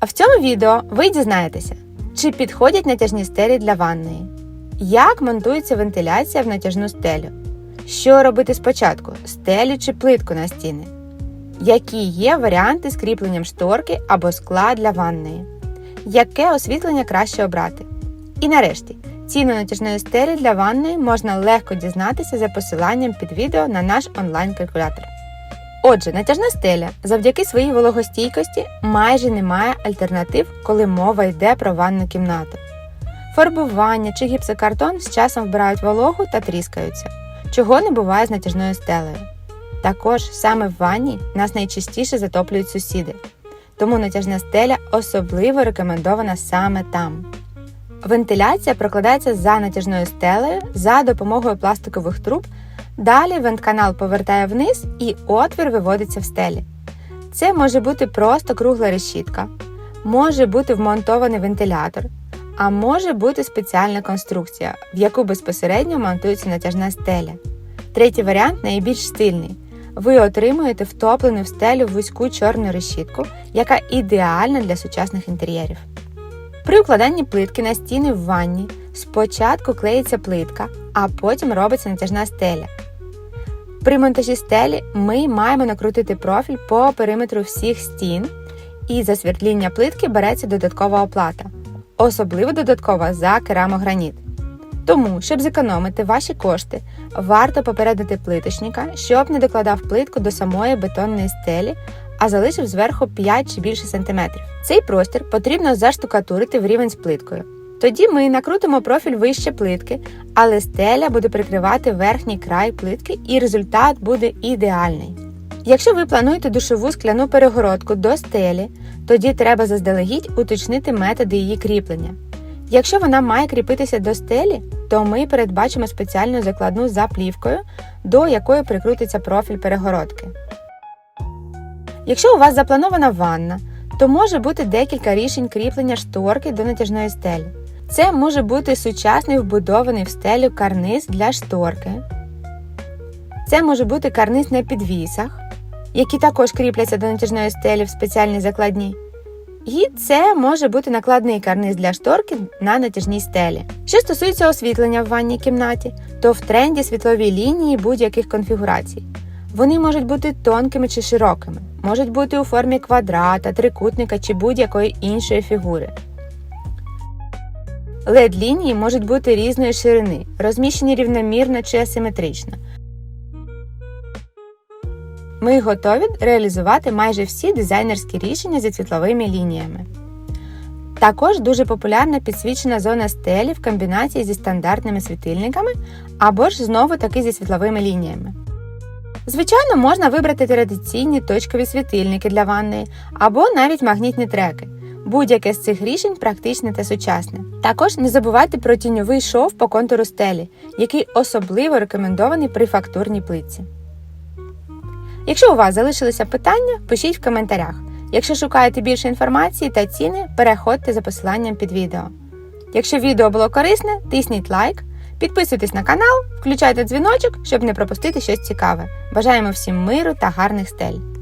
А в цьому відео ви дізнаєтеся, чи підходять натяжні стелі для ванної, як монтується вентиляція в натяжну стелю, що робити спочатку стелю чи плитку на стіни, які є варіанти з кріпленням шторки або скла для ванної, яке освітлення краще обрати. І нарешті, ціну натяжної стелі для ванної можна легко дізнатися за посиланням під відео на наш онлайн-калькулятор. Отже, натяжна стеля завдяки своїй вологостійкості майже не має альтернатив, коли мова йде про ванну кімнату. Фарбування чи гіпсокартон з часом вбирають вологу та тріскаються, чого не буває з натяжною стелею. Також саме в ванні нас найчастіше затоплюють сусіди, тому натяжна стеля особливо рекомендована саме там. Вентиляція прокладається за натяжною стелею за допомогою пластикових труб. Далі вентканал повертає вниз і отвір виводиться в стелі. Це може бути просто кругла решітка, може бути вмонтований вентилятор, а може бути спеціальна конструкція, в яку безпосередньо монтується натяжна стеля. Третій варіант найбільш стильний. Ви отримуєте втоплену в стелю вузьку чорну решітку, яка ідеальна для сучасних інтер'єрів. При укладанні плитки на стіни в ванні спочатку клеїться плитка, а потім робиться натяжна стеля. При монтажі стелі ми маємо накрутити профіль по периметру всіх стін, і за свердління плитки береться додаткова оплата, особливо додаткова за керамограніт. Тому, щоб зекономити ваші кошти, варто попередити плиточника, щоб не докладав плитку до самої бетонної стелі, а залишив зверху 5 чи більше сантиметрів. Цей простір потрібно заштукатурити в рівень з плиткою. Тоді ми накрутимо профіль вище плитки, але стеля буде прикривати верхній край плитки і результат буде ідеальний. Якщо ви плануєте душову скляну перегородку до стелі, тоді треба заздалегідь уточнити методи її кріплення. Якщо вона має кріпитися до стелі, то ми передбачимо спеціальну закладну за плівкою, до якої прикрутиться профіль перегородки. Якщо у вас запланована ванна, то може бути декілька рішень кріплення шторки до натяжної стелі. Це може бути сучасний вбудований в стелю карниз для шторки. Це може бути карниз на підвісах, які також кріпляться до натяжної стелі в спеціальній закладні. І це може бути накладний карниз для шторки на натяжній стелі. Що стосується освітлення в ванній кімнаті, то в тренді світлові лінії будь-яких конфігурацій. Вони можуть бути тонкими чи широкими, можуть бути у формі квадрата, трикутника чи будь-якої іншої фігури. Led лінії можуть бути різної ширини, розміщені рівномірно чи асиметрично. Ми готові реалізувати майже всі дизайнерські рішення зі світловими лініями. Також дуже популярна підсвічена зона стелі в комбінації зі стандартними світильниками або ж знову таки зі світловими лініями. Звичайно, можна вибрати традиційні точкові світильники для ванної або навіть магнітні треки. Будь-яке з цих рішень практичне та сучасне. Також не забувайте про тіньовий шов по контуру стелі, який особливо рекомендований при фактурній плитці. Якщо у вас залишилися питання, пишіть в коментарях. Якщо шукаєте більше інформації та ціни, переходьте за посиланням під відео. Якщо відео було корисне, тисніть лайк, підписуйтесь на канал, включайте дзвіночок, щоб не пропустити щось цікаве. Бажаємо всім миру та гарних стель!